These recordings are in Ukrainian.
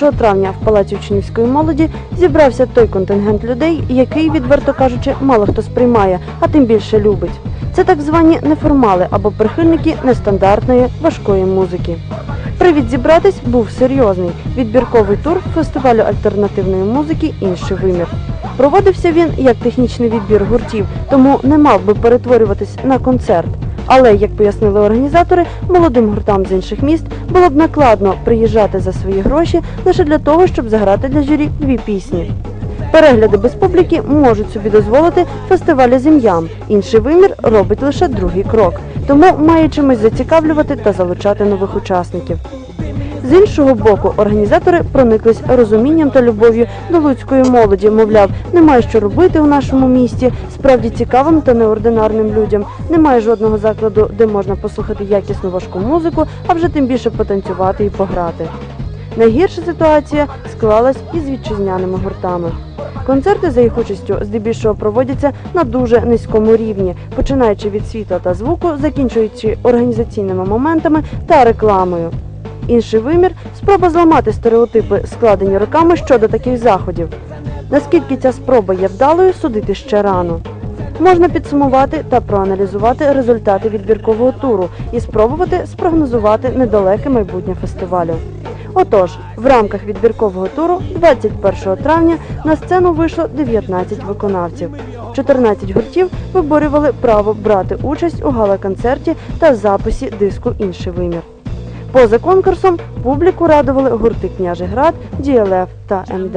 21 травня в Палаці учнівської молоді зібрався той контингент людей, який, відверто кажучи, мало хто сприймає, а тим більше любить. Це так звані неформали або прихильники нестандартної важкої музики. Привід зібратись був серйозний відбірковий тур фестивалю альтернативної музики Інший вимір. Проводився він як технічний відбір гуртів, тому не мав би перетворюватись на концерт. Але, як пояснили організатори, молодим гуртам з інших міст було б накладно приїжджати за свої гроші лише для того, щоб заграти для журі дві пісні. Перегляди без публіки можуть собі дозволити фестивалі з ім'ям. Інший вимір робить лише другий крок, тому має чимось зацікавлювати та залучати нових учасників. З іншого боку, організатори прониклись розумінням та любов'ю до луцької молоді. Мовляв, немає що робити у нашому місті, справді цікавим та неординарним людям. Немає жодного закладу, де можна послухати якісну важку музику, а вже тим більше потанцювати і пограти. Найгірша ситуація склалась із вітчизняними гуртами. Концерти за їх участю здебільшого проводяться на дуже низькому рівні, починаючи від світла та звуку, закінчуючи організаційними моментами та рекламою. Інший вимір спроба зламати стереотипи, складені роками щодо таких заходів. Наскільки ця спроба є вдалою, судити ще рано. Можна підсумувати та проаналізувати результати відбіркового туру і спробувати спрогнозувати недалеке майбутнє фестивалю. Отож, в рамках відбіркового туру 21 травня на сцену вийшло 19 виконавців. 14 гуртів виборювали право брати участь у гала-концерті та записі диску Інший вимір. Поза конкурсом публіку радували гурти Княжий Град, Діалеф та МД.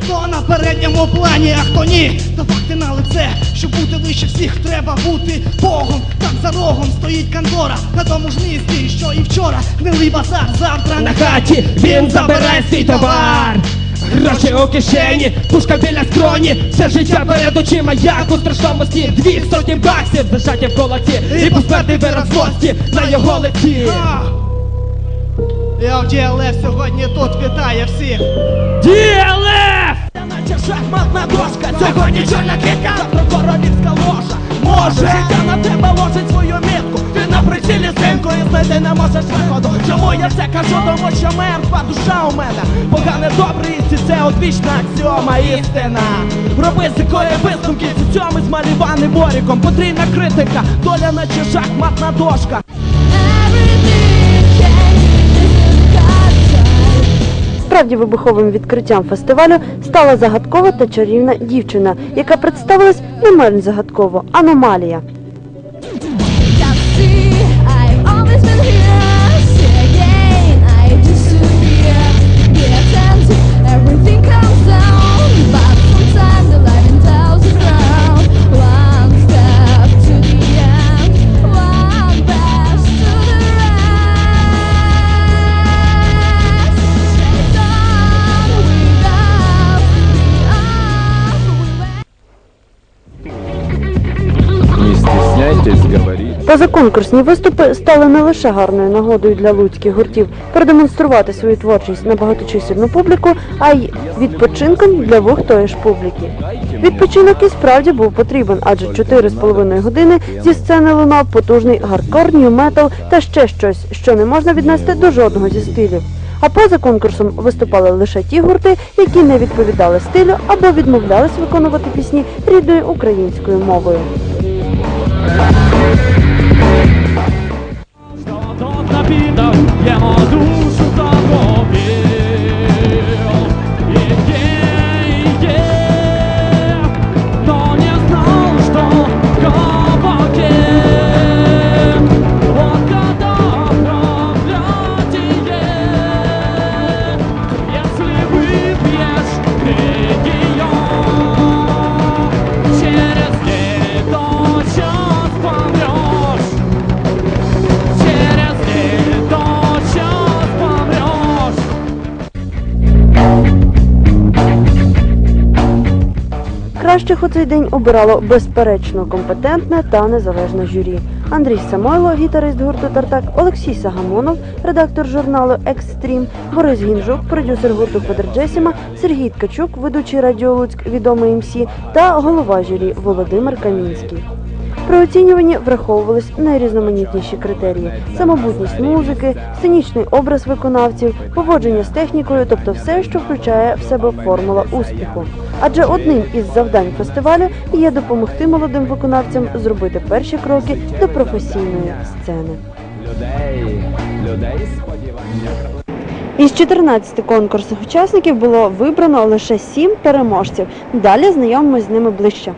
Хто на передньому плані, а хто ні, та факти на лице, щоб бути вище всіх, треба бути Богом. Там за рогом стоїть контора, на тому ж місці, що і вчора, гнилий базар, завтра на хаті, він забере свій товар. Гроші у кишені, пушка біля скроні, все життя перед очима, як у страшному сні Дві сотні баксів зажаті в колоті, і пустити вираз злості на його лиці. Я в DLF сьогодні тут вітає всіх. DLF! Наче шахматна дошка, сьогодні чорна кітка, завтра королівська ложа. Може, життя на тебе ложить свою прицілі знайти не можеш виходу. Чому я це кажу? Тому що мертва душа у мене. Погане добре істі, це одвічна аксіома істина. Роби з якої висновки цьому змалюваним моріком. Потрійна критика, доля наче шахматна дошка. Справді вибуховим відкриттям фестивалю стала загадкова та чарівна дівчина, яка представилась не менш загадково аномалія. Позаконкурсні виступи стали не лише гарною нагодою для луцьких гуртів продемонструвати свою творчість на багаточисельну публіку, а й відпочинком для вух тої ж публіки. Відпочинок і справді був потрібен, адже 4,5 години зі сцени лунав потужний гардкор, нью-метал та ще щось, що не можна віднести до жодного зі стилів. А поза конкурсом виступали лише ті гурти, які не відповідали стилю або відмовлялись виконувати пісні рідною українською мовою. Stąd napinał, ja цей день обирало безперечно компетентне та незалежне журі. Андрій Самойло, гітарист гурту Тартак, Олексій Сагамонов, редактор журналу Екстрім, Борис Гінжук, продюсер гурту Федерджесіма, Сергій Ткачук, ведучий радіо Луцьк, відомий МС та голова журі Володимир Камінський. При оцінюванні враховувались найрізноманітніші критерії: самобутність музики, сценічний образ виконавців, поводження з технікою, тобто все, що включає в себе формула успіху. Адже одним із завдань фестивалю є допомогти молодим виконавцям зробити перші кроки до професійної сцени. Людей, людей сподівання. Із 14 конкурсних учасників було вибрано лише 7 переможців. Далі знайомимось з ними ближче.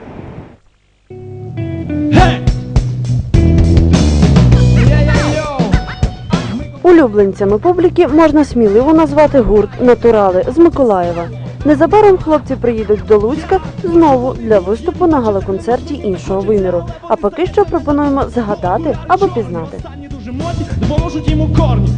Улюбленцями публіки можна сміливо назвати гурт Натурали з Миколаєва. Незабаром хлопці приїдуть до Луцька знову для виступу на галоконцерті іншого виміру. А поки що пропонуємо згадати або пізнати. Дуже модні, допоможуть йому корні.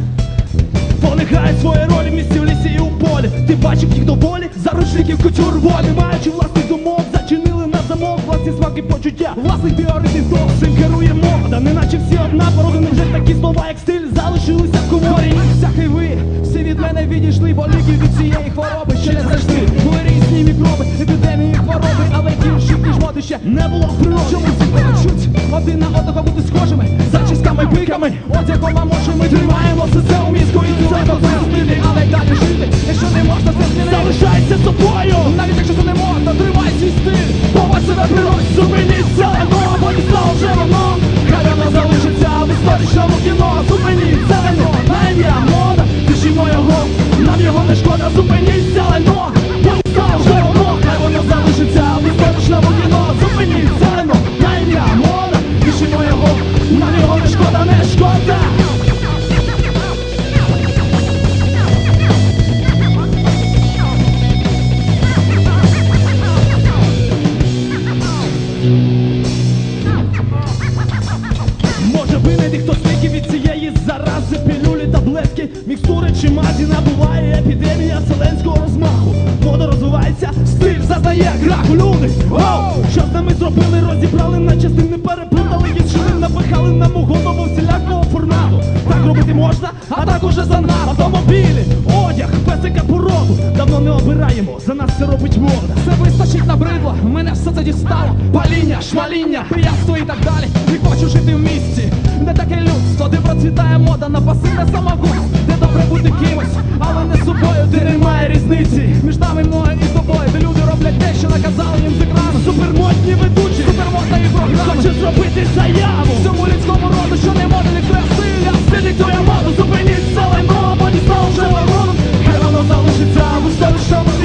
Вони грають свої ролі в місті в лісі і у полі. Ти бачив їх доволі, заручників кутюр волі. Маючи власних думок, зачинили на замок власні смаки почуття. Власних біоритмів до цим керує мода. Неначе всі одна порода, вже такі слова, як стиль, залишилися в коморі. Всякий ви, всі від мене відійшли, бо ліків від цієї хвороби ще не знайшли. Ще не було в природі. Хочуть один на одного бути схожими, зачісками, пиками, от а може ми тримаємо все це у мізку і це допустити, але й далі жити, якщо не можна все змінити, залишайся собою, навіть якщо це не можна, тримай свій стиль, побач себе природі, зупиніться, стиль зазнає краху Люди, оу, що з нами зробили? Розібрали на частини, переплутали. Їх шли Напихали нам у голову всілякого форнату Так робити можна, а так уже занадто. Автомобілі, одяг, песика породу Давно не обираємо, за нас це робить мода. Все вистачить набридло, мене все це дістало. Паління, шмаління, пияцтво і так далі. Не хочу жити в місті, де таке людство Де процвітає мода на пасивне самогубство Де добре бути кимось, але не собою Де немає різниці між нами мною і тобою Де люди роблять те, що наказали їм з екрану Супермодні ведучі, супермодна програми Хочу зробити заяву. Всьому людському роду, що не може А стиль диктує моду, зупиніть зелено Бо дістав вже ворону Хай воно залишиться в історичному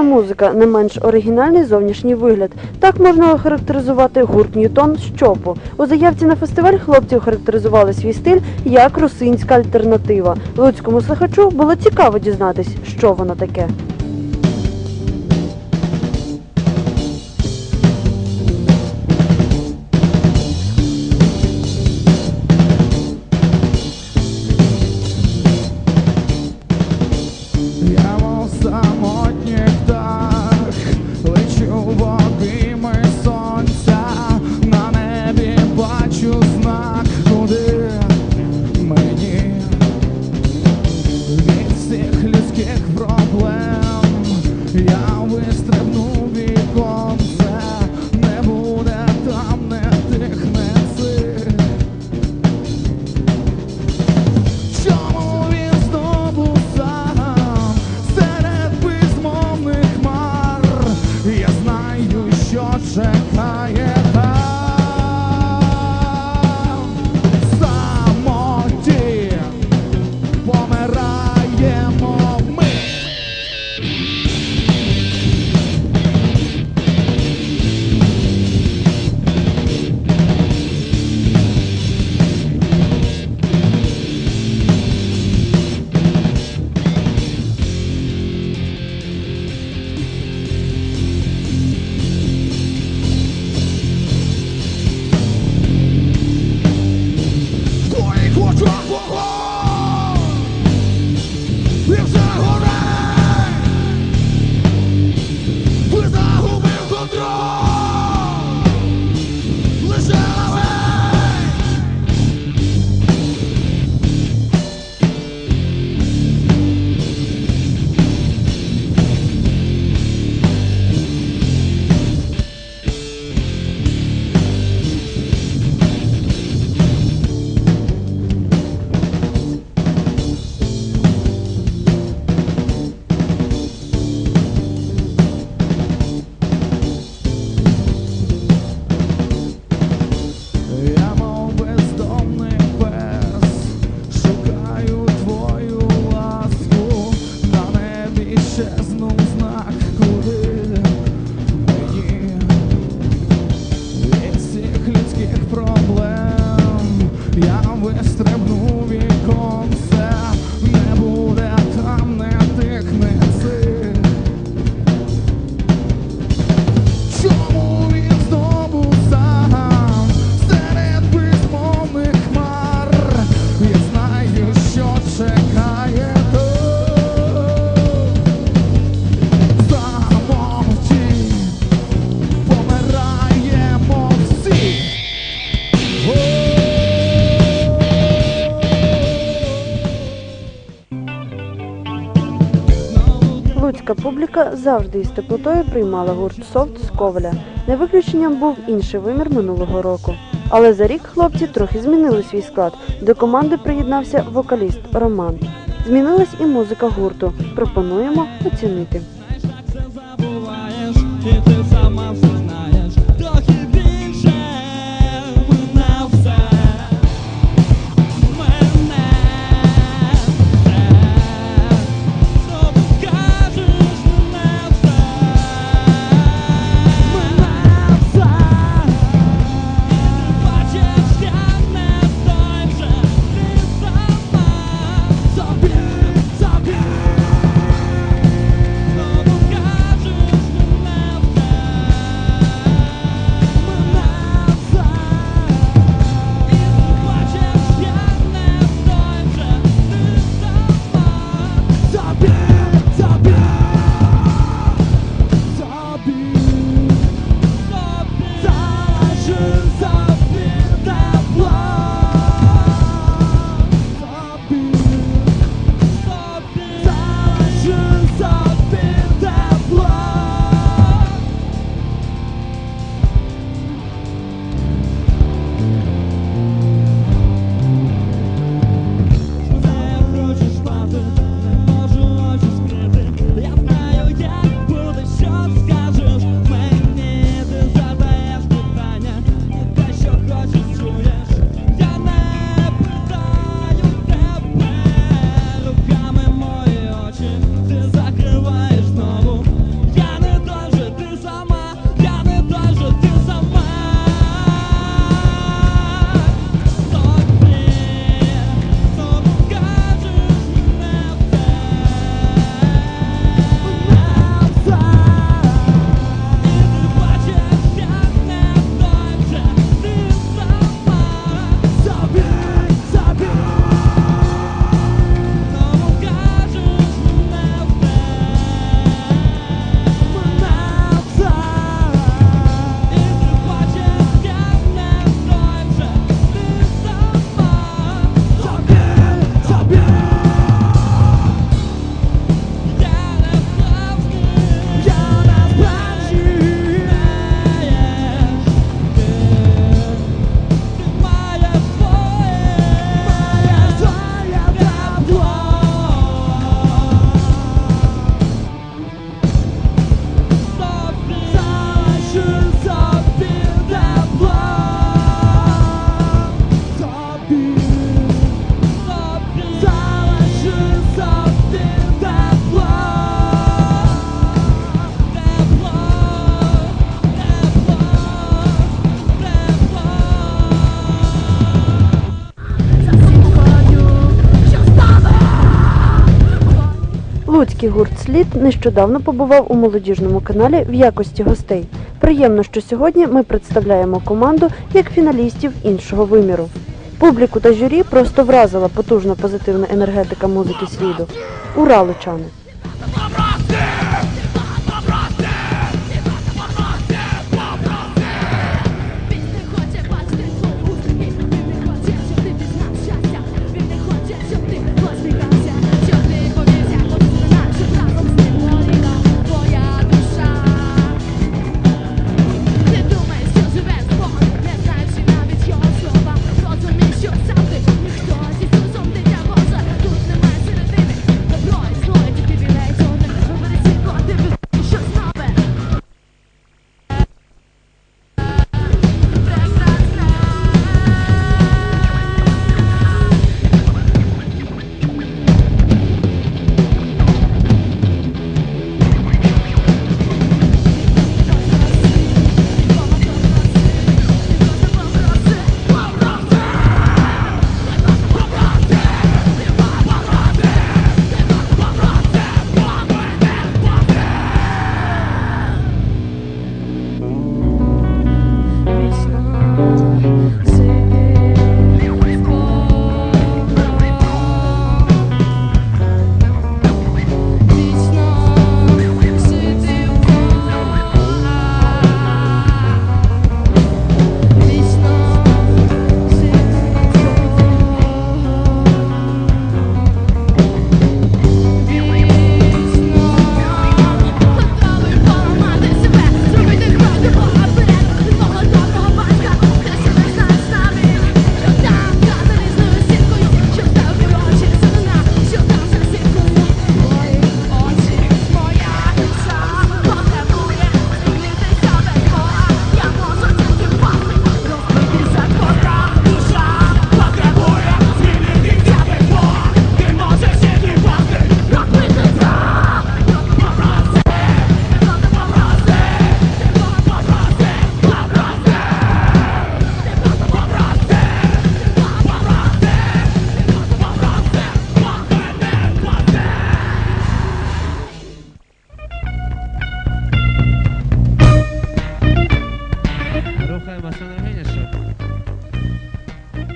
Неординарна музика, не менш оригінальний зовнішній вигляд. Так можна охарактеризувати гурт Ньютон з чопу. У заявці на фестиваль хлопці охарактеризували свій стиль як русинська альтернатива. Луцькому слухачу було цікаво дізнатись, що воно таке. Жінка завжди із теплотою приймала гурт софт з коваля. Не виключенням був інший вимір минулого року. Але за рік хлопці трохи змінили свій склад. До команди приєднався вокаліст Роман. Змінилась і музика гурту. Пропонуємо оцінити. Львівський гурт Слід нещодавно побував у молодіжному каналі в якості гостей. Приємно, що сьогодні ми представляємо команду як фіналістів іншого виміру. Публіку та журі просто вразила потужна позитивна енергетика музики сліду. Ура, лучани!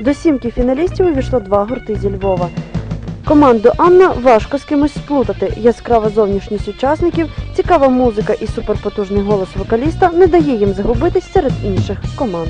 До сімки фіналістів увійшло два гурти зі Львова. Команду Анна важко з кимось сплутати. Яскрава зовнішність учасників, цікава музика і суперпотужний голос вокаліста не дає їм загубитись серед інших команд.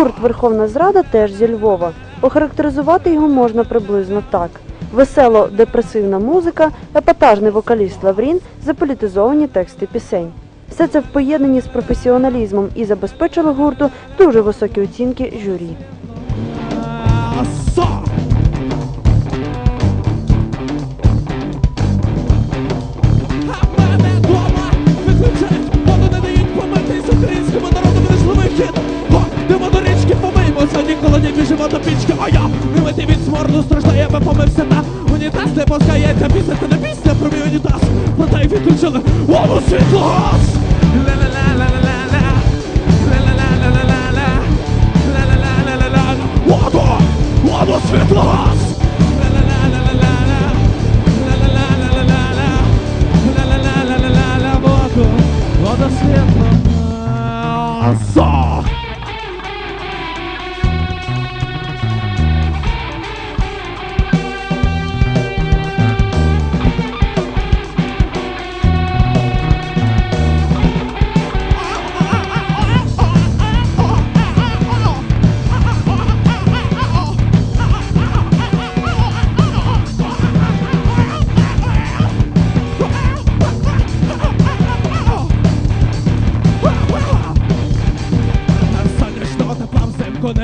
Гурт Верховна Зрада теж зі Львова. Охарактеризувати його можна приблизно так: весело депресивна музика, епатажний вокаліст Лаврін, заполітизовані тексти пісень. Все це в поєднанні з професіоналізмом і забезпечило гурту дуже високі оцінки журі. Не біжимо до пічки, моя я вимитий від сморду страждає, бо помився на унітаз, не пускається пісня, це не пісня про мій унітаз. Проте й відключили воду світло газ. Воду! Воду світло газ!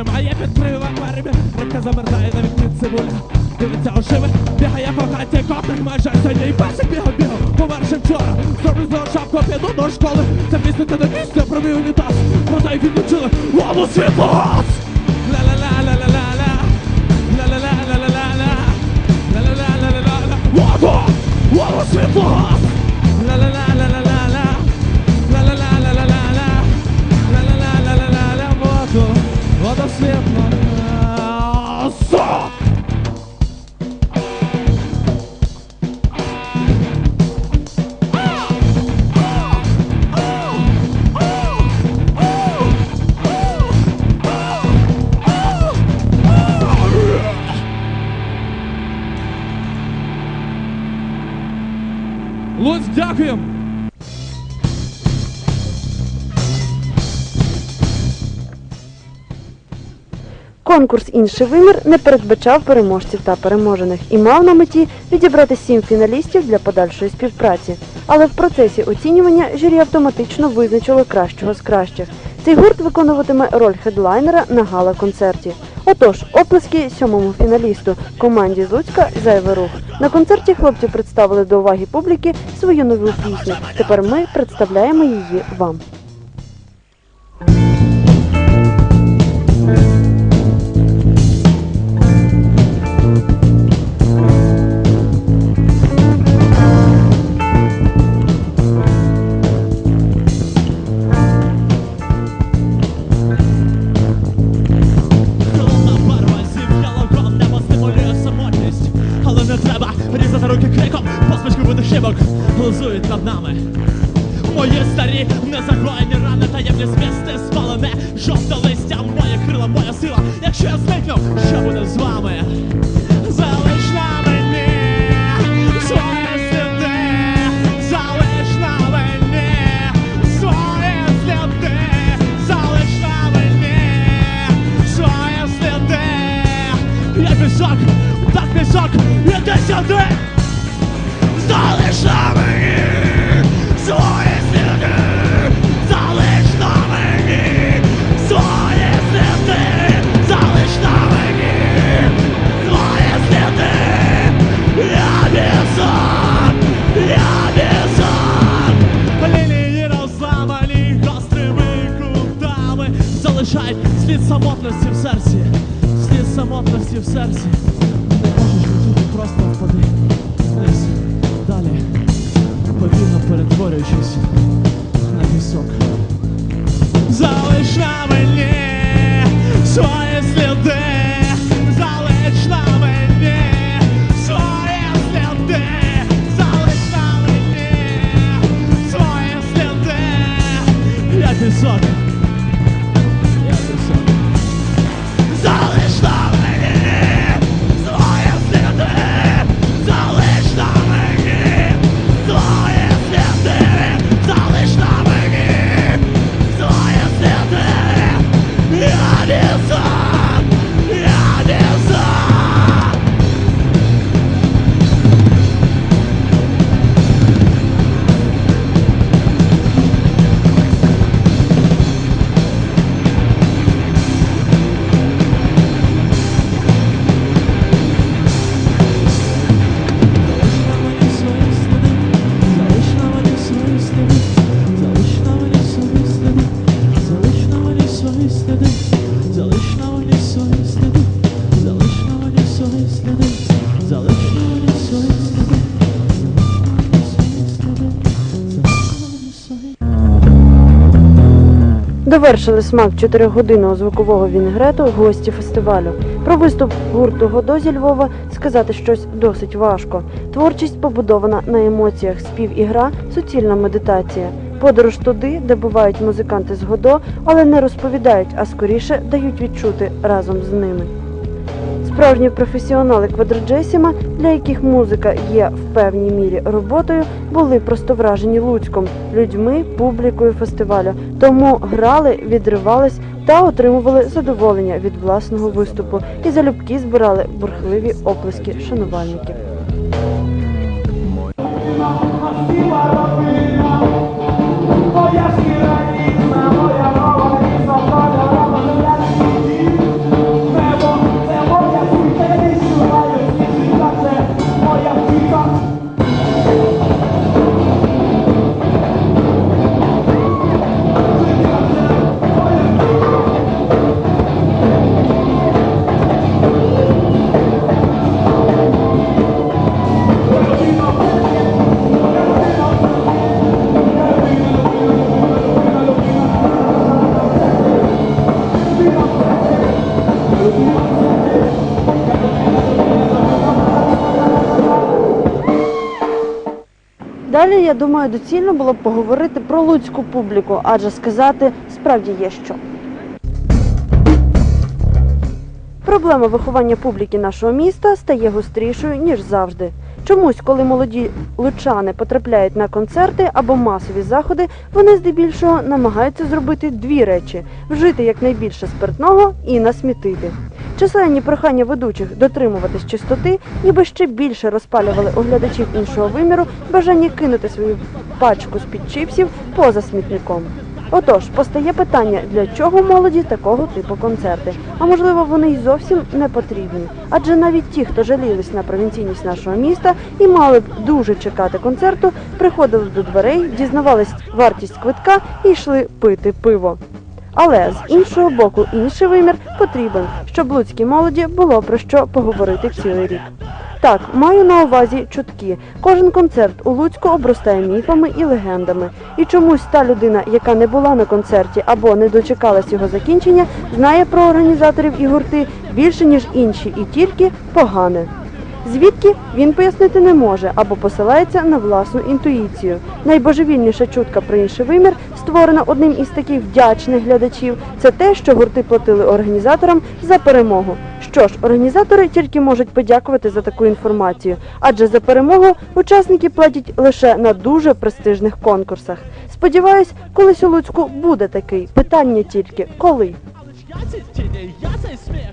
Немає під прив акваріумі Рибка замерзає на вікні цибуля Дивиться ошиви, бігає по хаті котик майже сьогодні І песик бігав, бігав, померши вчора. Зроблю з нього шапку, піду до школи. Це пісня, це не пісня про мій унітаз. Проте й відлучили воду світло. Газ Ла-ла-ла-ла-ла-ла Ла-ла-ла-ла-ла-ла Ла-ла-ла-ла-ла-ла Воду! Воду світло. Газ Ла-ла-ла-ла-ла-ла воду Конкурс Інший вимір не передбачав переможців та переможених і мав на меті відібрати сім фіналістів для подальшої співпраці. Але в процесі оцінювання журі автоматично визначило кращого з кращих. Цей гурт виконуватиме роль хедлайнера на гала-концерті. Отож, оплески сьомому фіналісту команді з Луцька Зайвий рух. На концерті хлопці представили до уваги публіки свою нову пісню. Тепер ми представляємо її вам. Мої старі незагоєні рани, таємні змісти спалене Жовте Залишають слід самотності в серці. Слід самотності в серці. Не можеш летіти, просто впади. Вниз Далі Повільно перетворюючись на пісок. Залиш на мені свої сліди. Залиш на мені свої сліди. Залиш на мені Я пісок Довершили смак чотирьохгодинного звукового вінгрету гості фестивалю. Про виступ гурту Годо зі Львова сказати щось досить важко. Творчість побудована на емоціях, спів і гра суцільна медитація. Подорож туди, де бувають музиканти з Годо, але не розповідають, а скоріше дають відчути разом з ними. Справжні професіонали квадроджесіма, для яких музика є в певній мірі роботою, були просто вражені Луцьком, людьми, публікою фестивалю. Тому грали, відривались та отримували задоволення від власного виступу і залюбки збирали бурхливі оплески шанувальників. Moja я думаю, доцільно було б поговорити про луцьку публіку, адже сказати справді є що. Проблема виховання публіки нашого міста стає гострішою, ніж завжди. Чомусь, коли молоді лучани потрапляють на концерти або масові заходи, вони здебільшого намагаються зробити дві речі: вжити якнайбільше спиртного і насмітити. Численні прохання ведучих дотримуватись чистоти, ніби ще більше розпалювали оглядачів іншого виміру бажання кинути свою пачку з-під чипсів поза смітником. Отож, постає питання, для чого молоді такого типу концерти? А можливо, вони й зовсім не потрібні. Адже навіть ті, хто жалілись на провінційність нашого міста і мали б дуже чекати концерту, приходили до дверей, дізнавались вартість квитка і йшли пити пиво. Але з іншого боку, інший вимір потрібен, щоб луцькій молоді було про що поговорити цілий рік. Так, маю на увазі чутки. Кожен концерт у Луцьку обростає міфами і легендами. І чомусь та людина, яка не була на концерті або не дочекалась його закінчення, знає про організаторів і гурти більше, ніж інші, і тільки погане. Звідки він пояснити не може або посилається на власну інтуїцію. Найбожевільніша чутка про інший вимір, створена одним із таких вдячних глядачів, це те, що гурти платили організаторам за перемогу. Що ж, організатори тільки можуть подякувати за таку інформацію, адже за перемогу учасники платять лише на дуже престижних конкурсах. Сподіваюсь, колись у Луцьку буде такий. Питання тільки коли.